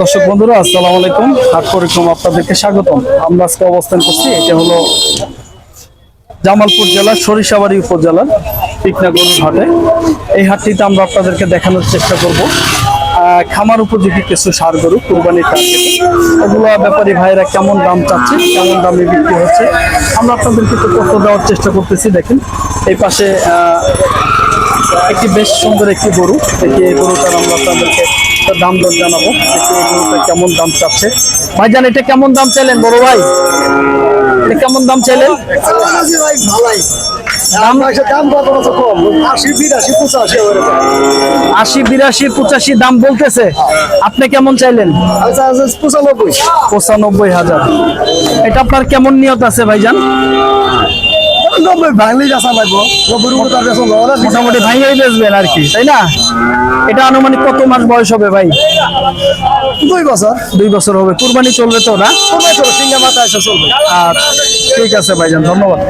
দর্শক বন্ধুরা, আসসালামু আলাইকুম। হাট পরিক্রম আপনাদেরকে স্বাগতম। আমরা আজকে অবস্থান করছি, এটা হলো জামালপুর জেলার সরিষাবাড়ি উপজেলার পিকনা গরুর হাটে। এই হাটটিতে আমরা আপনাদেরকে দেখানোর চেষ্টা করব। খামার উপযোগী কিছু সার গরু, কুরবানির টার্গেটে এগুলো ব্যাপারী ভাইরা কেমন দাম চাচ্ছে, কেমন দামে বিক্রি হচ্ছে? আমরা আপনাদেরকে একটু তথ্য দেওয়ার চেষ্টা করতেছি, দেখেন। এই পাশে একটি বেশ সুন্দর একটি গরু। এই গরুটার আমরা আপনাদেরকে একটা দাম দর জানাব। কেমন দাম চাচ্ছে। ভাইজান, এটা কেমন দাম চাইলেন? বড় ভাই কেমন দাম চাইলেন? আশি, বিরাশি, পঁচাশি দাম বলতেছে। আপনি কেমন চাইলেন? পঁচানব্বই হাজার। এটা আপনার কেমন নিয়ত আছে ভাইজান? নব্বই ভাঙলি যাচা লাগবো নব্বই রুপে তার মোটামুটি ভাঙিয়ে বেচবেন আর কি তাই না? এটা আনুমানিক কত মাস বয়স হবে ভাই? দুই বছর। দুই বছর হবে। কুরবানি চলবে তো না? চলবে চলো সিঙ্গা মাথা এসে চলবে। আর ঠিক আছে ভাইজান ধন্যবাদ।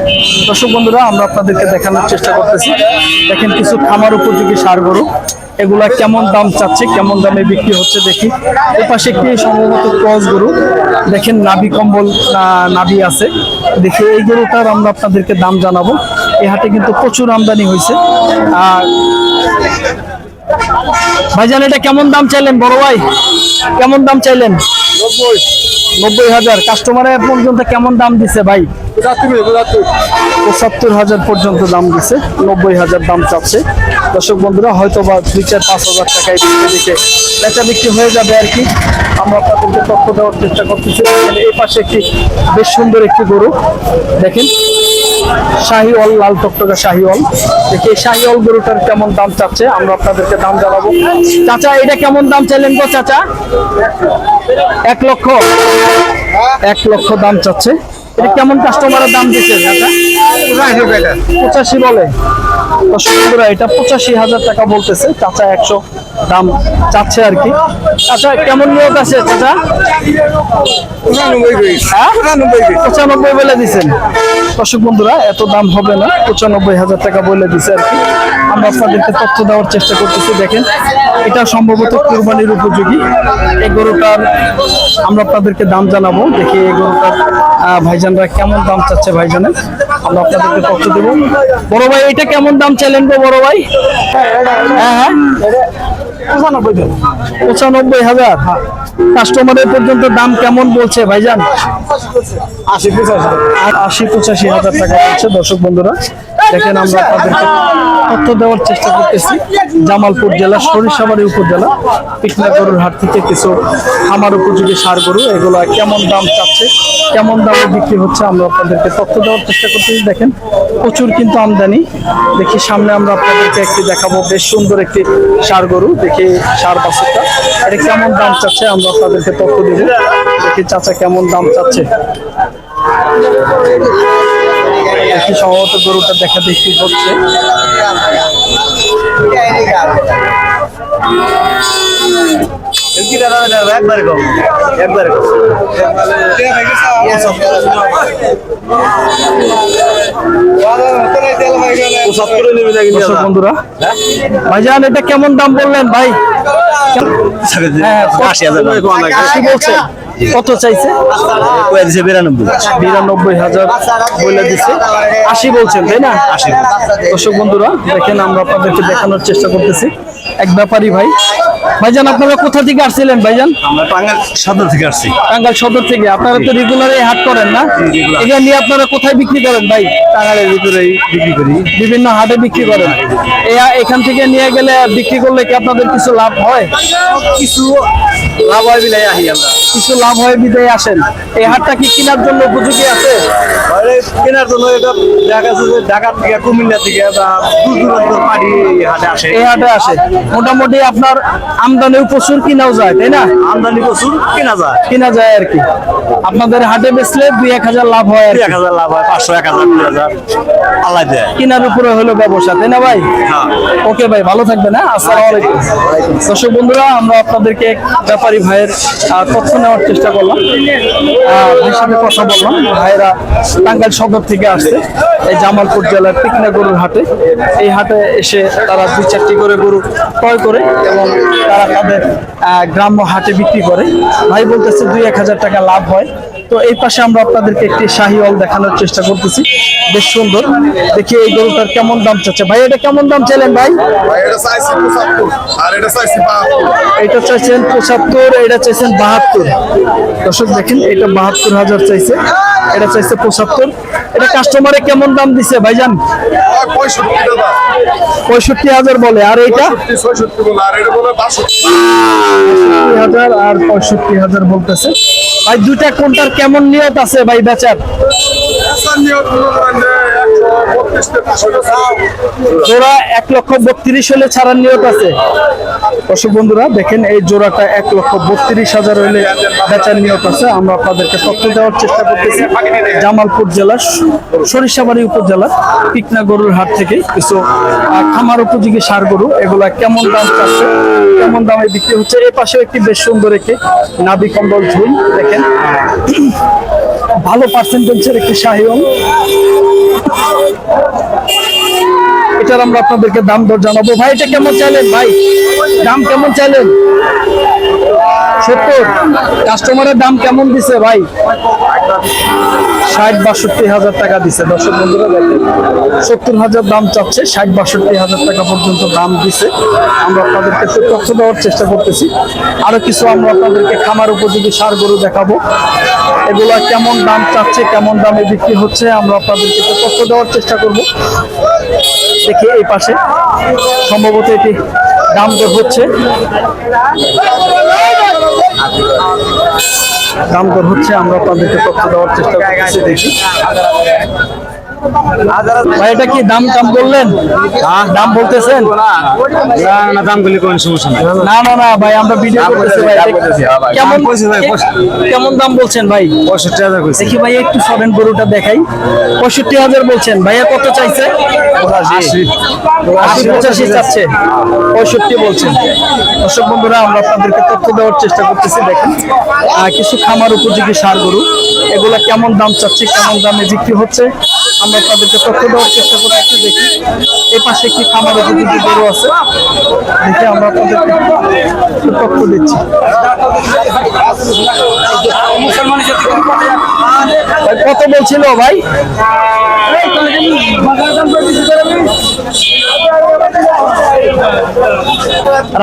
দর্শক বন্ধুরা আমরা আপনাদেরকে দেখানোর চেষ্টা করতেছি। দেখেন কিছু খামার উপযোগী সার গরু। এগুলা কেমন দাম চাচ্ছে কেমন দামে বিক্রি হচ্ছে দেখি। এ পাশে একটি সম্ভবত ক্রস গরু। দেখেন নাভি কম্বল নাভি আছে। দেখি এই গরুটার আমরা আপনাদেরকে দাম জানাব। এ হাটে কিন্তু প্রচুর আমদানি হয়েছে। আর ভাইজান এটা কেমন দাম চাইলেন বড় ভাই? কেমন দাম চাইলেন? নব্বই নব্বই হাজার। কাস্টমারে পর্যন্ত কেমন দাম দিছে ভাই? পঁচাত্তর হাজার পর্যন্ত দাম দিছে। নব্বই হাজার দাম চাচ্ছে। দর্শক বন্ধুরা হয়তো বা দুই চার পাঁচ হাজার টাকায় দিকে বেচা বিক্রি হয়ে যাবে আর কি। আমরা আপনাদেরকে তথ্য দেওয়ার চেষ্টা করতেছি। এই পাশে একটি বেশ সুন্দর একটি গরু। দেখেন শাহিওয়াল লাল টকটকা শাহিওয়াল। দেখি শাহিওয়াল গরুটার কেমন দাম চাচ্ছে? আমরা আপনাদেরকে দাম জানাব। চাচা এটা কেমন দাম চাইলেন গো চাচা? এক লক্ষ। এক লক্ষ দাম চাচ্ছে। এটা কেমন কাস্টমারের দাম দিচ্ছে চাচা? পঁচাশি বলে। বন্ধুরা এটা পঁচাশি হাজার টাকা বলতেছে। চাচা একশো দাম চাচ্ছে আর কি। চাচা কেমন নিয়োগ আছে চাচা? হ্যাঁ? পঁচানব্বই বলে দিচ্ছেন দর্শক বন্ধুরা এত দাম হবে না। পঁচানব্বই হাজার টাকা বলে দিছে আর কি। আমরা আপনাদেরকে তথ্য দেওয়ার চেষ্টা করতেছি দেখেন। এটা সম্ভবত কুরবানির উপযোগী। এই গরুটার আমরা আপনাদেরকে দাম জানাব। দেখি এই গরুটার ভাইজানরা কেমন দাম চাচ্ছে ভাইজানের। আমরা আপনাদেরকে দেবো। বড় ভাই এটা কেমন দাম চ্যালেঞ্জ বড় ভাই? হ্যাঁ হ্যাঁ। পঁচানব্বই পঁচানব্বই হাজার। কাস্টমারের পর্যন্ত দাম কেমন বলছে ভাইজান? আশি পঁচাশি। আশি পঁচাশি হাজার টাকা হচ্ছে দর্শক বন্ধুরা দেখেন আমরা আপনাদেরকে তথ্য দেওয়ার চেষ্টা করতেছি। জামালপুর জেলা সরিষাবাড়ি উপজেলা পিকনা গরুর হাট থেকে কিছু খামার উপযোগী সার গরু এগুলো কেমন দাম চাচ্ছে কেমন দামে বিক্রি হচ্ছে আমরা আপনাদেরকে তথ্য দেওয়ার চেষ্টা করতেছি। দেখেন প্রচুর কিন্তু আমদানি। দেখি সামনে আমরা আপনাদেরকে একটি দেখাবো। বেশ সুন্দর একটি সার গরু। দেখি সার বাছুরটা। এটা কেমন দাম চাচ্ছে? আমরা তাদেরকে তথ্য দেবো। দেখি চাচা কেমন দাম চাচ্ছে। একটি সম্ভবত গরুটা দেখা দেখি হচ্ছে। একবারে কম। একবারে কম। বন্ধুরা। ভাইজান এটা কেমন দাম বললেন ভাই? হ্যাঁ, বলছে? কত চাইছে? বিরানব্বই। বিরানব্বই হাজার বলে দিছে। আশি বলছেন তাই না? আশি। দর্শক বন্ধুরা দেখেন আমরা আপনাদেরকে দেখানোর চেষ্টা করতেছি। এক ব্যাপারী ভাই ভাইজান আপনারা কোথা থেকে আসছিলেন ভাইজান? আমরা টাঙ্গাল সদর থেকে আসছি। টাঙ্গাইল সদর থেকে। আপনারা তো রেগুলার এই হাট করেন না। এটা নিয়ে আপনারা কোথায় বিক্রি করেন ভাই? টাঙ্গালের ভিতরে বিক্রি করি। বিভিন্ন হাটে বিক্রি করেন। এয়া এখান থেকে নিয়ে গেলে বিক্রি করলে কি আপনাদের কিছু লাভ হয়? কিছু লাভ হয় বিলাই আহি আমরা। কিছু লাভ হয় বিদায় আসেন। এই হাটটা কি কেনার জন্য উপযোগী আছে? কেনার জন্য এটা দেখা যাচ্ছে যে ঢাকা থেকে কুমিল্লা থেকে বা দূর পাড়ি এই হাটে আসে। এই হাটে আসে। মোটামুটি আপনার আমদানি প্রচুর কিনাও যায় তাই না? আমদানি প্রচুর কেনা যায়। কিনা যায় আর কি। আপনাদের হাটে বেচলে দুই এক হাজার লাভ হয়। এক হাজার লাভ হয় পাঁচশো এক হাজার দুই হাজার। আল্লাহ দেয়। কেনার উপরে হলো ব্যবসা তাই না ভাই? হ্যাঁ। ওকে ভাই ভালো থাকবেন হ্যাঁ? আসসালামু আলাইকুম। দর্শক বন্ধুরা আমরা আপনাদেরকে ব্যাপারী ভাইয়ের তথ্য নেওয়ার চেষ্টা করলাম। ভাইয়ের সাথে কথা বললাম। ভাইয়েরা টাঙ্গাইল সদর থেকে আসছে এই জামালপুর জেলার পিকনা গরুর হাটে। এই হাটে এসে তারা দুই চারটি করে গরু ক্রয় করে এবং তারা তাদের গ্রাম্য হাটে বিক্রি করে। ভাই বলতেছে দুই এক হাজার টাকা লাভ হয়। তো এই পাশে আমরা আপনাদেরকে একটি শাহিওয়াল দেখানোর চেষ্টা করতেছি। বেশ সুন্দর। দেখি এই গরুটার কেমন দাম চাচ্ছে। ভাই এটা কেমন দাম চাইলেন ভাই? ভাই এটা চাইছি পঁচাত্তর। আর এটা চাইছি বাহাত্তর। এটা চাইছেন পঁচাত্তর এটা চাইছেন বাহাত্তর। দর্শক দেখেন এটা বাহাত্তর হাজার চাইছে। এটা চাইছে পঁচাত্তর। এটা কাস্টমারে কেমন দাম দিছে ভাইজান আর পঁয়ষট্টি হাজার বলে। আর পঁয়ষট্টি হাজার আর পঁয়ষট্টি হাজার বলতেছে। ভাই দুইটা কোনটার কেমন নিয়ত আছে ভাই বেচার? স্থানীয় জোড়া এক লক্ষ বত্রিশ হলে ছাড়ার নিয়ত আছে। দর্শক বন্ধুরা, দেখেন এই জোড়াটা এক লক্ষ বত্রিশ হাজার হলে বেচার নিয়ত আছে। আমরা আপনাদেরকে তথ্য দেওয়ার চেষ্টা করতেছি। জামালপুর জেলার সরিষাবাড়ি উপজেলার পিকনা গরুর হাট থেকে কিছু খামার উপযোগী সার গরু, এগুলা কেমন দাম চাচ্ছে? কেমন দামে বিক্রি হচ্ছে? এ পাশেও একটি বেশ সুন্দর একটি নাবি কম্বল ঝুল, দেখেন। ভালো পার্সেন্টেজের একটি শাহিওয়াল এটার আমরা আপনাদেরকে দাম দর জানাব। ভাই, এটা কেমন চাইলেন ভাই? দাম কেমন চাইলেন সত্তর। কাস্টমারের দাম কেমন দিছে, ভাই? ষাট, বাষট্টি হাজার টাকা দিছে। দর্শক বন্ধুরা সত্তর হাজার দাম চাচ্ছে, ষাট, বাষট্টি হাজার টাকা পর্যন্ত দাম দিছে। আমরা আপনাদেরকে তথ্য দেওয়ার চেষ্টা করতেছি। আরও কিছু আমরা আপনাদেরকে খামার উপযোগী সার গরু দেখাবো। এগুলা কেমন দাম চাচ্ছে, কেমন দামে বিক্রি হচ্ছে, আমরা আপনাদেরকে তথ্য দেওয়ার চেষ্টা করব। দেখি এই পাশে। সম্ভবত এটি দাম দর হচ্ছে। দাম দর হচ্ছে, আমরা আপনাদেরকে তথ্য দেওয়ার চেষ্টা করতেছি, দেখি। এটা কি দাম দাম বললেন? দাম বলতেছেন? না দাম গুলি কোন সমস্যা নাই। না না না ভাই আমরা ভিডিও করতেছি ভাই হ্যাঁ ভাই। কেমন কেমন দাম বলছেন ভাই? পঁয়ষট্টি হাজার কইছি দেখি ভাই একটু সরেন গরুটা দেখাই। পঁয়ষট্টি হাজার বলছেন। ভাইয়া কত চাইছে? আশি। আশি পঁচাশি চাচ্ছে। পঁয়ষট্টি বলছেন। দর্শক বন্ধুরা আমরা আপনাদেরকে তথ্য দেওয়ার চেষ্টা করতেছি দেখেন। কিছু খামার উপযোগী সার গরু। এগুলা কেমন দাম চাচ্ছে কেমন দামে বিক্রি হচ্ছে? আমরা আপনাদেরকে তথ্য দেওয়ার চেষ্টা করতেছি দেখি। এই পাশে একটি খামার উপযোগী গরু আছে। দেখে আমরা একটু তথ্য দিচ্ছি। কত বলছিল ভাই?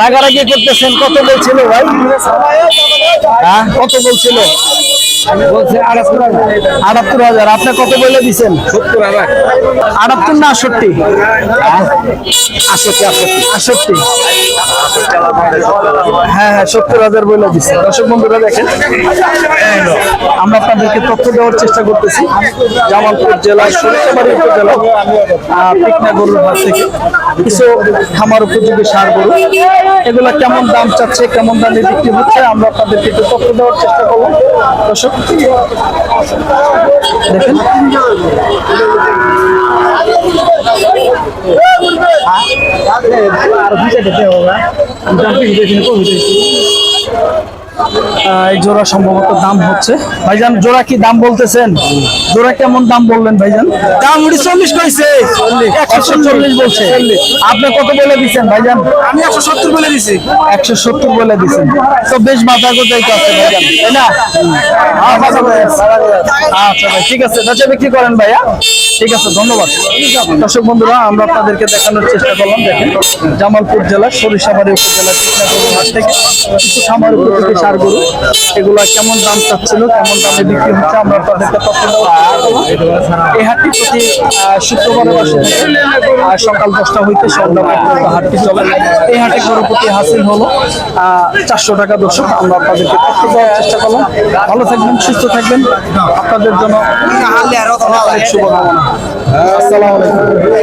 রাগারাগি করতেছেন, কত বলছিল ভাই? হ্যাঁ কত বলছিল? আটাত্তর হাজার। আপনি কত বলে দিছেন? আটাত্তর না আটষট্টি আটষট্টি। আটষট্টি। হ্যাঁ হ্যাঁ সত্তর হাজার বলে দিচ্ছে দর্শক বন্ধুরা দেখেন, আমরা আপনাদেরকে তথ্য দেওয়ার চেষ্টা করতেছি। জামালপুর জেলা সরিষাবাড়ি উপজেলা থেকে কিছু খামার উপযোগী সার গরু। এগুলা কেমন দাম চাচ্ছে, কেমন দামে বিক্রি হচ্ছে, আমরা আপনাদেরকে একটু তথ্য দেওয়ার চেষ্টা করব দর্শক, দেখেন। এই জোড়া সম্ভবত দাম হচ্ছে। ভাইজান জোড়া কি দাম বলতেছেন? জোড়া কেমন দাম বললেন ভাইজান? দাম উনি চল্লিশ কইছে। একশো চল্লিশ বলছে। আপনি কত বলে দিচ্ছেন ভাইজান? আমি একশো সত্তর বলে দিছি। একশো সত্তর বলে দিচ্ছেন তো বেশ মাথা কোথায় আছে ভাইজান তাই না? আচ্ছা ভাই, ঠিক আছে। বেচা বিক্রি করেন ভাইয়া। ঠিক আছে, ধন্যবাদ। দর্শক বন্ধুরা, আমরা আপনাদেরকে দেখানোর চেষ্টা করলাম, দেখেন। জামালপুর জেলার সরিষাবাড়ি উপজেলার কৃষ্ণাগর হাট থেকে কিছু সার গরু। এগুলা কেমন দাম চাচ্ছিল, কেমন দামে বিক্রি হচ্ছে, আমরা আপনাদেরকে তথ্য এই হাটটি প্রতি শুক্রবারে বসে আর সকাল দশটা হইতে সন্ধ্যা হাটটি চলে। এই হাটে গরু প্রতি হাসিল হলো চারশো টাকা দর্শক, আমরা আপনাদেরকে তথ্য দেওয়ার চেষ্টা করলাম। ভালো থাকবেন, সুস্থ থাকবেন। আপনাদের জন্য। অনেক অনেক শুভকামনা। আসসালামু আলাইকুম।